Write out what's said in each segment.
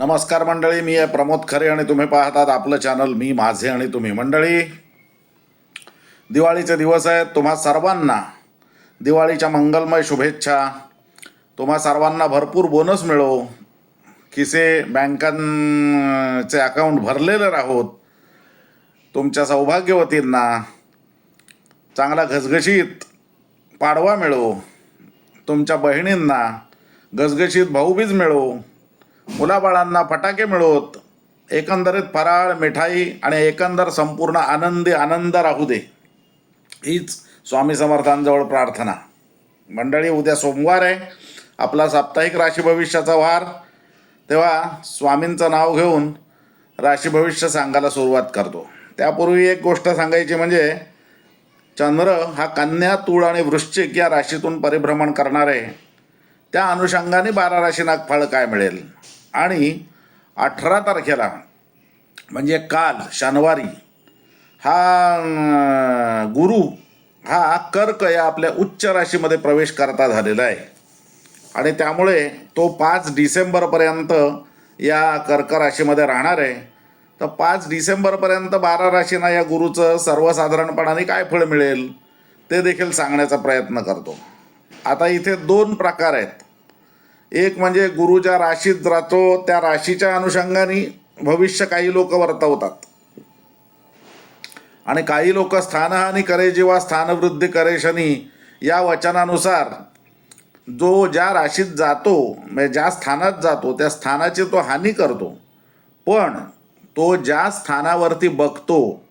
नमस्कार मंडळी मी आहे प्रमोद खरे आणि तुम्ही पाहतात आपलं चॅनल मी माझे आणि तुम्ही मंडळी. दिवाळीचे दिवस आहेत तुम्हा सर्वांना दिवाळीच्या मंगलमय शुभेच्छा. तुम्हा सर्वांना भरपूर बोनस मिळो. किसे बँकांचे अकाउंट भरलेले राहोत. तुमच्या सौभाग्यवतींना चांगला घसघशीत पाडवा मिळो. तुमच्या बहिणींना घसघशीत भाऊबीज मिळो. मुलाबाळांना फटाके मिळवत एकंदरीत फराळ मिठाई आणि एकंदर संपूर्ण आनंदी आनंद राहू दे. हीच स्वामी समर्थांजवळ प्रार्थना. मंडळी उद्या सोमवार आहे. आपला साप्ताहिक राशी भविष्याचा वार. तेव्हा स्वामींचं नाव घेऊन राशी भविष्य सांगायला सुरुवात करतो. त्यापूर्वी एक गोष्ट सांगायची म्हणजे चंद्र हा कन्या तूळ आणि वृश्चिक या राशीतून परिभ्रमण करणार. आहे त्या अनुषंगाने बारा राशी नागफळ काय मिळेल? आणि अठरा तारखेला म्हणजे काल शनिवारी हा गुरु हा कर्क या आपल्या उच्च राशीमध्ये प्रवेश करता झालेला आहे. आणि त्यामुळे तो पाच डिसेंबरपर्यंत या कर्क राशीमध्ये राहणार आहे. तर पाच डिसेंबरपर्यंत बारा राशींना या गुरुचं सर्वसाधारणपणाने काय फळ मिळेल ते देखील सांगण्याचा प्रयत्न करतो. आता इथे दोन प्रकार आहेत. एक म्हणजे गुरु ज्या राशीत राहतो त्या राशीच्या अनुषंगाने भविष्य काही लोक वर्तवतात. आणि काही लोक स्थानहानी करे जेव्हा स्थानवृद्धी करे शनी या वचनानुसार जो ज्या राशीत जातो म्हणजे ज्या स्थानात जातो त्या स्थानाची तो हानी करतो. पण तो ज्या स्थानावरती बघतो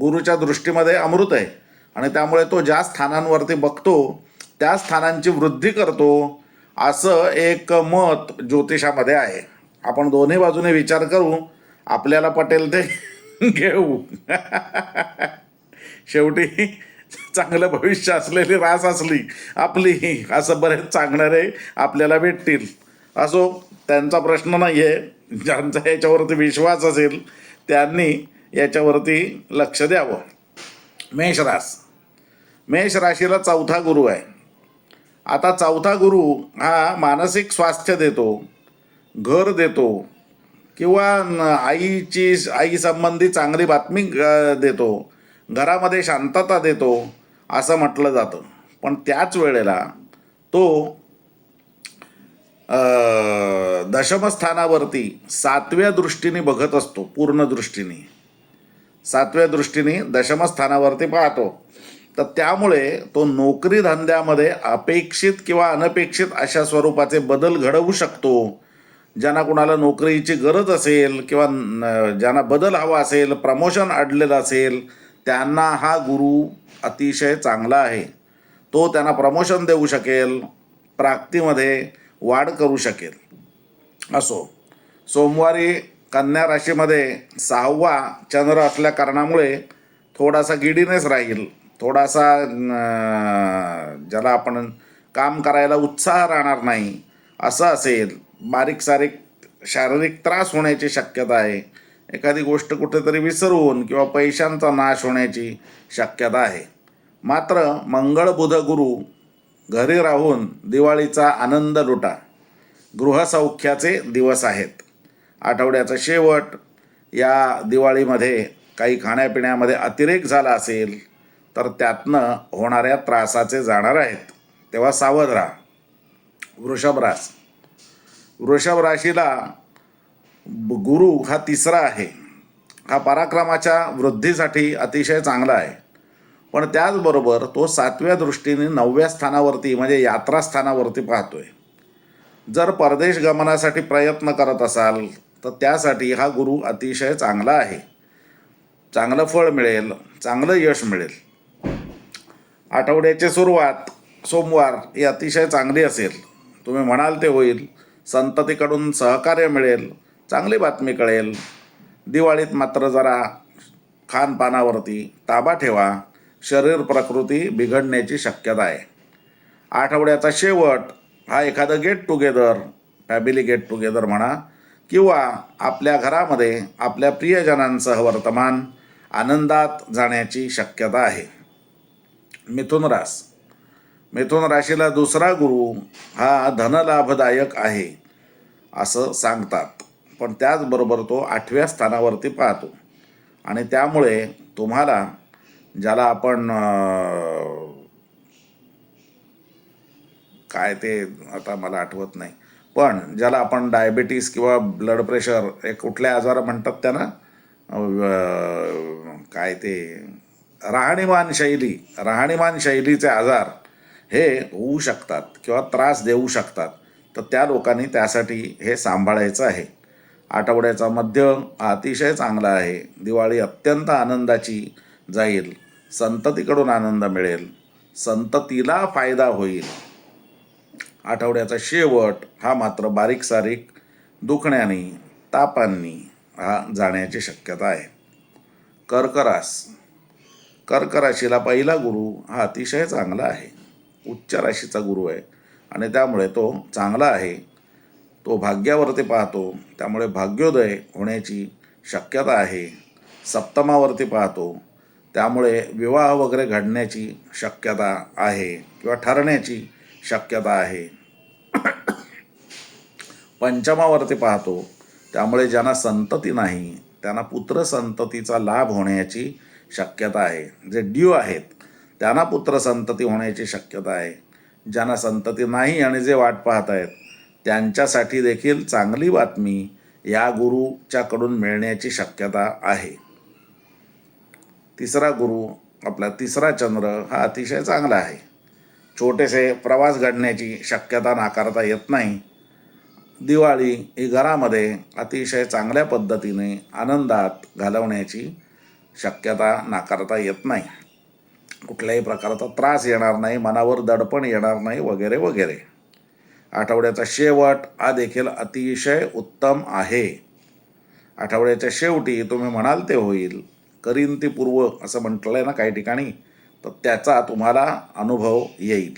गुरुच्या दृष्टीमध्ये अमृत आहे. आणि त्यामुळे तो ज्या स्थानांवरती बघतो त्या स्थानांची वृद्धी करतो असं एक मत ज्योतिषामध्ये आहे. आपण दोन्ही बाजूने विचार करू आपल्याला पटेल ते घेऊ. शेवटी चांगलं भविष्य असलेली रास असली आपली असं बरेच सांगणारे आपल्याला भेटतील. असो त्यांचा प्रश्न नाही आहे ज्यांचा याच्यावरती विश्वास असेल त्यांनी याच्यावरती लक्ष द्यावं. मेष रास. मेष राशीला चौथा गुरु आहे. आता चौथा गुरु हा मानसिक स्वास्थ्य देतो घर देतो किंवा आईची आई संबंधी चांगली बातमी देतो घरामध्ये शांतता देतो असं म्हटलं जातं. पण त्याच वेळेला तो दशमस्थानावरती सातव्या दृष्टीने बघत असतो पूर्ण दृष्टीने. सातव्या दृष्टीने दशमस्थानावरती पाहतो. तर त्यामुळे तो नोकरी धंद्यामध्ये अपेक्षित किंवा अनपेक्षित अशा स्वरूपाचे बदल घडवू शकतो. ज्यांना कुणाला नोकरीची गरज असेल किंवा न- ज्यांना बदल हवा असेल प्रमोशन अडलेलं असेल त्यांना हा गुरु अतिशय चांगला आहे. तो त्यांना प्रमोशन देऊ शकेल प्राप्तीमध्ये वाढ करू शकेल. असो सोमवारी कन्या राशीमध्ये सहावा चंद्र असल्या कारणामुळे थोडासा गिडीनेस राहील. थोडासा ज्याला आपण काम करायला उत्साह राहणार नाही असं असेल बारीक सारीक शारीरिक त्रास होण्याची शक्यता आहे. एखादी गोष्ट कुठेतरी विसरून किंवा पैशांचा नाश होण्याची शक्यता आहे. मात्र मंगळ बुध गुरु घरी राहून दिवाळीचा आनंद लुटा. गृहसौख्याचे दिवस आहेत. आठवड्याचा शेवट या दिवाळीमध्ये काही खाण्यापिण्यामध्ये अतिरेक झाला असेल तर त्यातनं होणाऱ्या त्रासाचे जाणार आहेत. तेव्हा सावध राहा. वृषभ वृषभ राशीला गुरु हा तिसरा आहे. हा पराक्रमाच्या वृद्धीसाठी अतिशय चांगला आहे. पण त्याचबरोबर तो सातव्या दृष्टीने नवव्या स्थानावरती म्हणजे यात्रा स्थानावरती पाहतोय. जर परदेश गमनासाठी प्रयत्न करत असाल तर त्यासाठी हा गुरु अतिशय चांगला आहे. चांगलं फळ मिळेल चांगलं यश मिळेल. आठवड्याची सुरुवात सोमवार ही अतिशय चांगली असेल. तुम्ही म्हणाल ते होईल. संततीकडून सहकार्य मिळेल. चांगली बातमी कळेल. दिवाळीत मात्र जरा खानपानावरती ताबा ठेवा. शरीर प्रकृती बिघडण्याची शक्यता आहे. आठवड्याचा शेवट हा एखादं get together family get together म्हणा किंवा आपल्या घरामध्ये आपल्या प्रियजनांसह वर्तमान आनंदात जाण्याची शक्यता आहे. मिथुन रास. मिथुन राशीला दुसरा गुरु हा धनलाभदायक आहे असं सांगतात. पण त्याचबरोबर तो आठव्या स्थानावरती पाहतो. आणि त्यामुळे तुम्हाला ज्याला आपण काय ते आता मला आठवत नाही. पण ज्याला आपण डायबिटीस किंवा ब्लड प्रेशर हे कुठले आजार म्हणतात त्यांना काय ते राहणीमान शैली राहणीमान शैलीचे आजार हे होऊ शकतात किंवा त्रास देऊ शकतात. तर त्या लोकांनी त्यासाठी हे सांभाळायचं आहे. आठवड्याचा मध्य हा अतिशय चांगला आहे. दिवाळी अत्यंत आनंदाची जाईल. संततीकडून आनंद मिळेल. संततीला फायदा होईल. आठवड्याचा शेवट हा मात्र बारीक सारीक दुखण्याने तापांनी हा जाण्याची शक्यता आहे. कर्करास कर्क राशीला पहिला गुरु हा अतिशय चांगला आहे. उच्च राशीचा गुरु आहे आणि त्यामुळे तो चांगला आहे. तो भाग्यावरती पाहतो. त्यामुळे भाग्योदय होण्याची शक्यता आहे. सप्तमावरती पाहतो. त्यामुळे विवाह वगैरे घडण्याची शक्यता आहे किंवा ठरण्याची शक्यता आहे. पंचमावरती पाहतो. त्यामुळे ज्यांना संतती नाही त्यांना पुत्र संततीचा लाभ होण्याची शक्यता आहे. जे ड्यू आहेत त्यांना पुत्र संतती होण्याची शक्यता आहे. ज्यांना संतती नाही आणि जे वाट पाहत आहेत त्यांच्यासाठी देखील चांगली बातमी या गुरुच्याकडून मिळण्याची शक्यता आहे. तिसरा गुरु आपला तिसरा चंद्र हा अतिशय चांगला आहे. छोटेसे प्रवास घडण्याची शक्यता नाकारता येत नाही. दिवाळी ही घरामध्ये अतिशय चांगल्या पद्धतीने आनंदात घालवण्याची शक्यता नाकारता येत नाही. कुठल्याही प्रकारचा त्रास येणार नाही मनावर दडपण येणार नाही वगैरे वगैरे. आठवड्याचा शेवट हा देखील अतिशय उत्तम आहे. आठवड्याच्या शेवटी तुम्ही म्हणाल ते होईल. करीन ती पूर्व असं म्हटलं आहे ना काही ठिकाणी तर त्याचा तुम्हाला अनुभव येईल.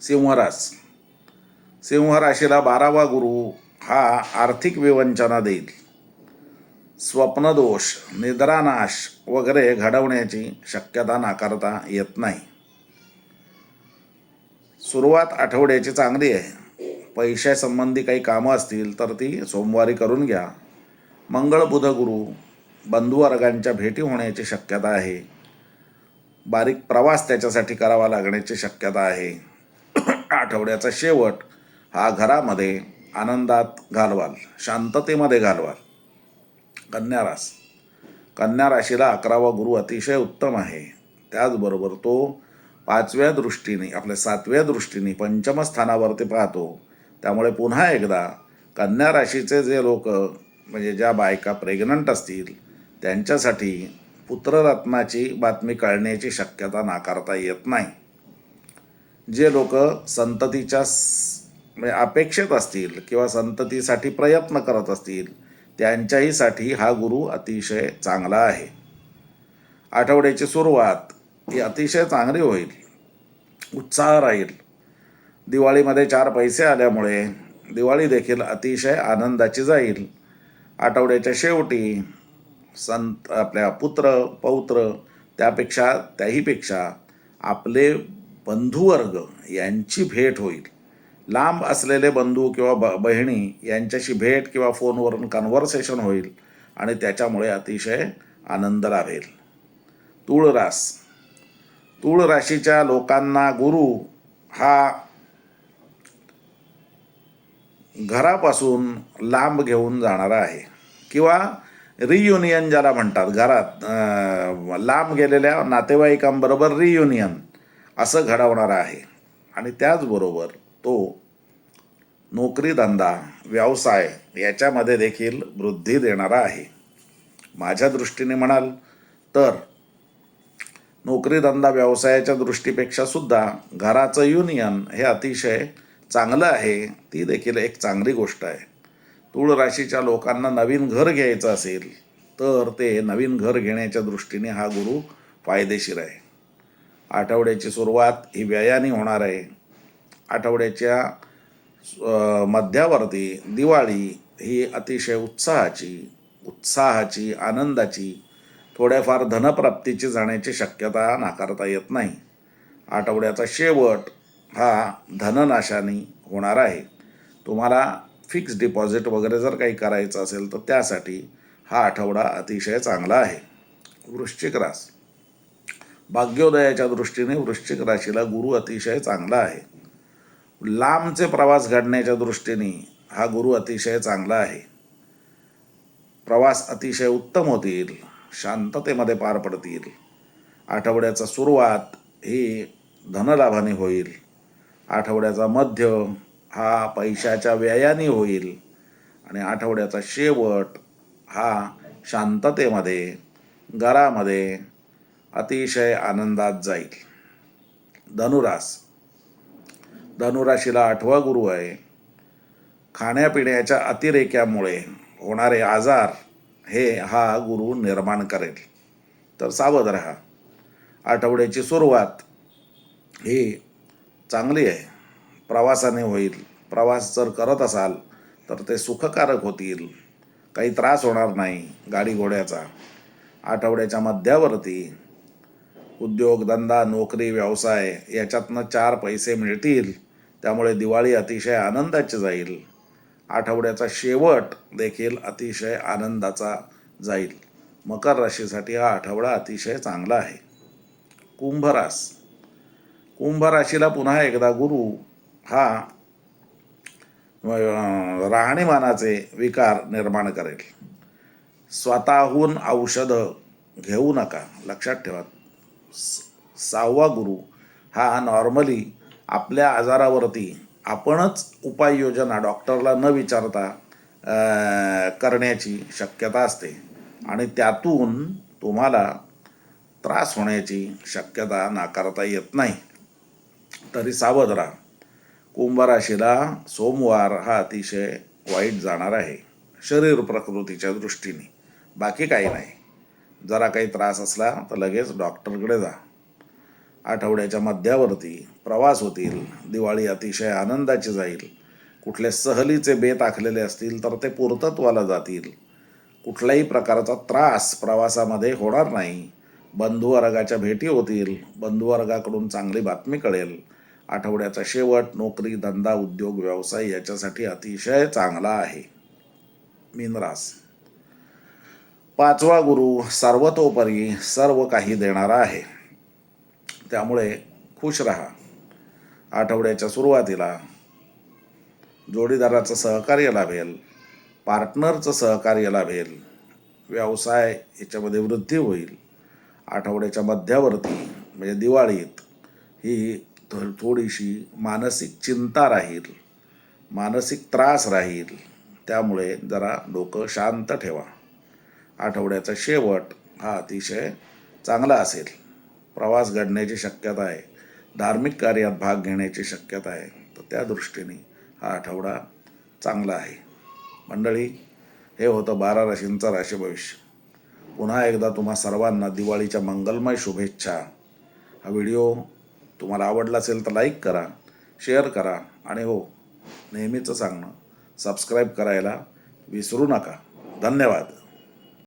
सिंहरास सिंह राशीला बारावा गुरु हा आर्थिक विवंचना देईल. स्वप्नदोष निद्रानाश वगैरे घडवण्याची शक्यता नाकारता येत नाही. सुरुवात आठवड्याची चांगली आहे. पैशासंबंधी काही कामं असतील तर ती सोमवारी करून घ्या. मंगळ बुध गुरु बंधुवर्गांच्या भेटी होण्याची शक्यता आहे. बारीक प्रवास त्याच्यासाठी करावा लागण्याची शक्यता आहे. आठवड्याचा शेवट हा घरामध्ये आनंदात घालवाल शांततेमध्ये घालवाल. कन्या रास कन्या राशीला अकरावा गुरु अतिशय उत्तम आहे. त्याचबरोबर तो पाचव्या दृष्टीने आपल्या सातव्या दृष्टीने पंचम स्थानावरती पाहतो. त्यामुळे पुन्हा एकदा कन्या राशीचे जे लोक म्हणजे ज्या बायका प्रेग्नंट असतील त्यांच्यासाठी पुत्ररत्नाची बातमी कळण्याची शक्यता नाकारता येत नाही. जे लोक संततीच्या म्हणजे अपेक्षित असतील किंवा संततीसाठी प्रयत्न करत असतील त्यांच्याहीसाठी हा गुरु अतिशय चांगला आहे. आठवड्याची सुरुवात ही अतिशय चांगली होईल. उत्साह राहील. दिवाळीमध्ये चार पैसे आल्यामुळे दिवाळी देखील अतिशय आनंदाची जाईल. आठवड्याच्या शेवटी संत आपल्या पुत्र पौत्र त्यापेक्षा त्याहीपेक्षा आपले बंधुवर्ग यांची भेट होईल. लांब असलेले बंधू किंवा ब बहिणी यांच्याशी भेट किंवा फोनवरून कन्व्हर्सेशन होईल आणि त्याच्यामुळे अतिशय आनंद लाभेल तूळ रास तूळ राशीच्या लोकांना गुरु हा घरापासून लांब घेऊन जाणारा आहे. किंवा रियुनियन ज्याला म्हणतात घरात लांब गेलेल्या नातेवाईकांबरोबर रियुनियन असं घडवणारा आहे. आणि त्याचबरोबर तो नोकरीधंदा व्यवसाय याच्यामध्ये देखील वृद्धी देणारा आहे. माझ्या दृष्टीने म्हणाल तर नोकरीधंदा व्यवसायाच्या दृष्टीपेक्षा सुद्धा घराचं युनियन हे अतिशय चांगलं आहे. ती देखील एक चांगली गोष्ट आहे. तूळ राशीच्या लोकांना नवीन घर घ्यायचं असेल तर ते नवीन घर घेण्याच्या दृष्टीने हा गुरु फायदेशीर आहे. आठवड्याची सुरुवात ही व्ययाने होणार आहे. आठवड्याच्या मध्यावरती दिवाळी ही अतिशय उत्साहाची उत्साहाची आनंदाची थोड्याफार धनप्राप्तीची जाण्याची शक्यता नाकारता येत नाही. आठवड्याचा शेवट हा धननाशाने होणार आहे. तुम्हाला फिक्स डिपॉझिट वगैरे जर काही करायचं असेल तर त्यासाठी हा आठवडा अतिशय चांगला आहे. वृश्चिक रास. भाग्योदयाच्या दृष्टीने वृश्चिक राशीला गुरु अतिशय चांगला आहे. लांबचे प्रवास घडण्याच्या दृष्टीने हा गुरु अतिशय चांगला आहे. प्रवास अतिशय उत्तम होतील शांततेमध्ये पार पडतील. आठवड्याचा सुरुवात ही धनलाभाने होईल. आठवड्याचा मध्य हा पैशाच्या व्ययाने होईल. आणि आठवड्याचा शेवट हा शांततेमध्ये घरामध्ये अतिशय आनंदात जाईल. धनुरास धनुराशीला आठवा गुरु आहे. खाण्यापिण्याच्या अतिरेक्यामुळे होणारे आजार हे हा गुरु निर्माण करेल. तर सावध राहा. आठवड्याची सुरुवात ही चांगली आहे. प्रवासाने होईल. प्रवास जर करत असाल तर ते सुखकारक होतील. काही त्रास होणार नाही गाडी घोड्याचा. आठवड्याच्या मध्यावरती उद्योगधंदा नोकरी व्यवसाय याच्यातनं चार पैसे मिळतील. त्यामुळे दिवाळी अतिशय आनंदाची जाईल. आठवड्याचा शेवट देखील अतिशय आनंदाचा जाईल. मकर राशीसाठी हा आठवडा अतिशय चांगला आहे. कुंभरास कुंभ राशीला पुन्हा एकदा गुरु हा राहणीमानाचे विकार निर्माण करेल. स्वतःहून औषधं घेऊ नका. लक्षात ठेवा. स- सहावा गुरु हा नॉर्मली आपल्या आजारावरती आपणच उपाययोजना डॉक्टरला न विचारता करण्याची शक्यता असते. आणि त्यातून तुम्हाला त्रास होण्याची शक्यता नाकारता येत नाही. तरी सावध राहा. कुंभराशीला सोमवार हा अतिशय वाईट जाणार आहे शरीर प्रकृतीच्या दृष्टीने. बाकी काही नाही. जरा काही त्रास असला तर लगेच डॉक्टरकडे जा. आठवड्याच्या मध्यावरती प्रवास होतील. दिवाळी अतिशय आनंदाची जाईल. कुठले सहलीचे बेत आखलेले असतील तर ते पूर्तत्वाला जातील. कुठल्याही प्रकारचा त्रास प्रवासामध्ये होणार नाही. बंधुवर्गाच्या भेटी होतील. बंधुवर्गाकडून चांगली बातमी कळेल. आठवड्याचा शेवट नोकरी धंदा उद्योग व्यवसाय याच्यासाठी अतिशय चांगला आहे. मीनरास. पाचवा गुरु सर्वतोपरी सर्व काही देणारा आहे. त्यामुळे खुश राहा. आठवड्याच्या सुरुवातीला जोडीदाराचं सहकार्य लाभेल पार्टनरचं सहकार्य लाभेल व्यवसाय याच्यामध्ये वृद्धी होईल. आठवड्याच्या मध्यावरती म्हणजे दिवाळीत ही थोडीशी मानसिक चिंता राहील मानसिक त्रास राहील. त्यामुळे जरा डोकं शांत ठेवा. आठवड्याचा शेवट हा अतिशय चांगला असेल. प्रवास घडण्याची शक्यता आहे. धार्मिक कार्यात भाग घेण्याची शक्यता आहे. तर त्या दृष्टीने हा आठवडा चांगला आहे. मंडळी हे होतं बारा राशींचं राशी भविष्य. पुन्हा एकदा तुम्हा सर्वांना दिवाळीच्या मंगलमय शुभेच्छा. हा व्हिडिओ तुम्हाला आवडला असेल तर लाईक करा शेअर करा आणि हो नेहमीचं सांगणं सबस्क्राईब करायला विसरू नका. धन्यवाद.